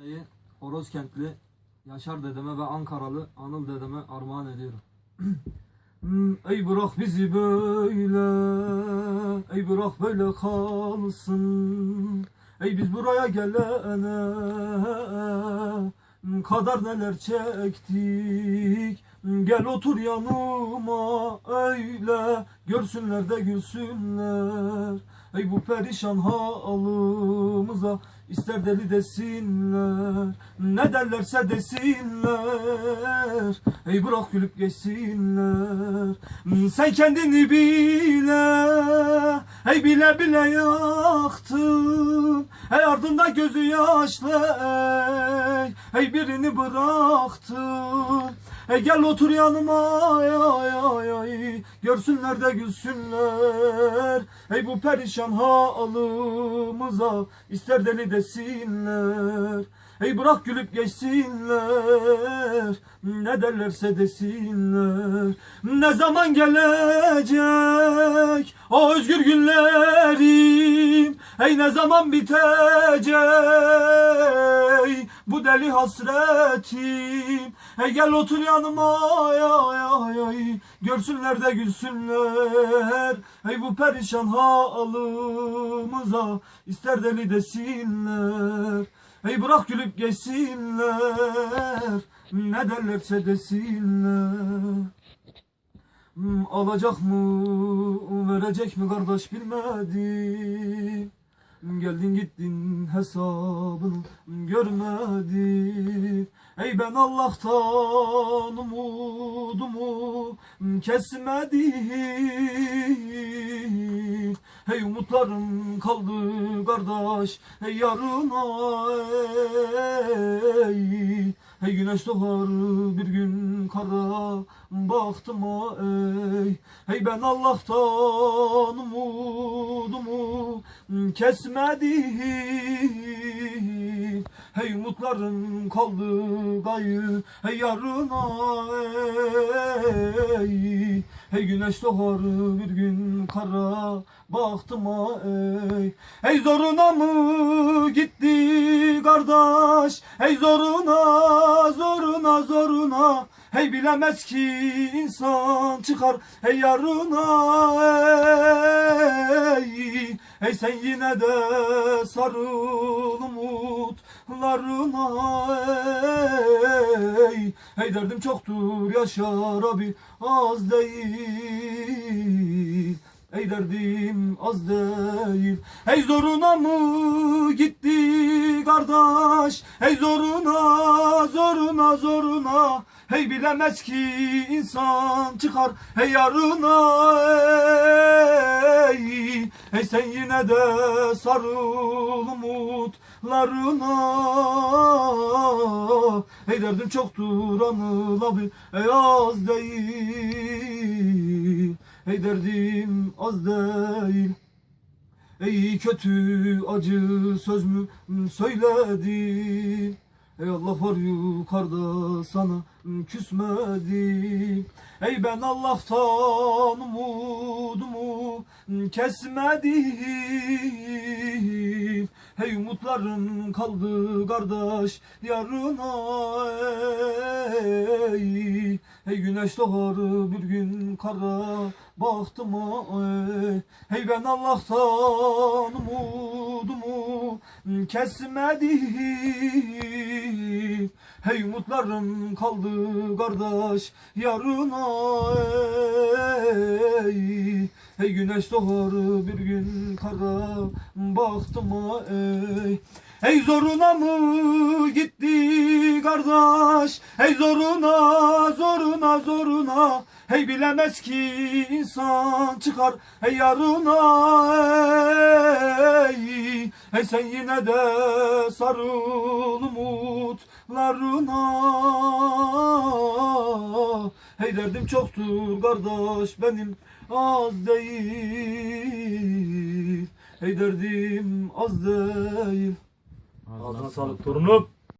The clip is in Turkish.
Şeyi Horoz kentli Yaşar dedeme ve Ankaralı Anıl dedeme armağan ediyorum. Hmm, Ey bırak bizi böyle, ey bırak böyle kalsın. Ey biz buraya gelene kadar neler çektik. Gel otur yanıma öyle görsünler de gülsünler. Ey bu perişan halımıza ister deli desinler Ne derlerse desinler. Ey bırak gülüp geçsinler Sen kendini bile. Ey bile bile yaktın Ey ardında gözü yaşlı ey Ey birini bıraktın Ey gel otur yanıma ay ay ay ay. Görsünler de gülsünler. Ey bu perişan halımıza ister deli desinler. Ey bırak gülüp geçsinler Ne derlerse desinler. Ne zaman gelecek O özgür günlerim Ey ne zaman bitecek Bu deli hasretim? Ey gel otur yanıma ay ay ay ay. Görsünler de gülsünler. Ey bu perişan halımıza ister deli desinler. Ey bırak gülüp geçsinler Ne derlerse desinler. Hmm, Alacak mı verecek mi kardeş bilmedim Geldin gittin hesabını görmedim Ey ben Allah'tan umudumu kesmedim Hey umutlarım kaldı kardeş Hey yarına ey Hey güneş doğar bir gün kara baktıma ey. Hey ben Allah'tan umudumu kesmedim Hey umutlarım kaldı gayı Hey yarına ey. Hey güneş doğar bir gün kara baktıma ey. Hey zoruna mı gitti kardeş? Hey zoruna zoruna zoruna Hey bilemez ki insan çıkar Hey yarına ey Hey sen yine de sarıl umutlarına ey Hey derdim çoktur yaşar abi az değil. Ey derdim az değil. Hey zoruna mı gitti kardeş. Hey zoruna zoruna zoruna. Hey bilemez ki insan çıkar. Hey yarına ey. Hey sen yine de sarıl umutlarına. Hey derdim çoktur anıl abi Ey az değil. Ey derdim az değil Ey kötü acı söz mü söyledim Ey Allah var yukarıda sana küsmedim Ey ben Allah'tan umudumu kesmedim. Hey umutlarım kaldı kardeş yarına ey. Hey güneş doğar bir gün kara baktıma ey. Hey ben Allah'tan umudumu kesmedim Hey umutlarım kaldı kardeş yarına ey. Hey güneş doğar bir gün kara baktıma ey. Hey zoruna mı gitti kardeş? Hey zoruna zoruna zoruna Hey bilemez ki insan çıkar Hey yarına ey. Hey sen yine de sarıl umutlarına. Hey derdim çoktur kardeş benim az değil. Hey derdim az değil. Ağzına sağlık torunum.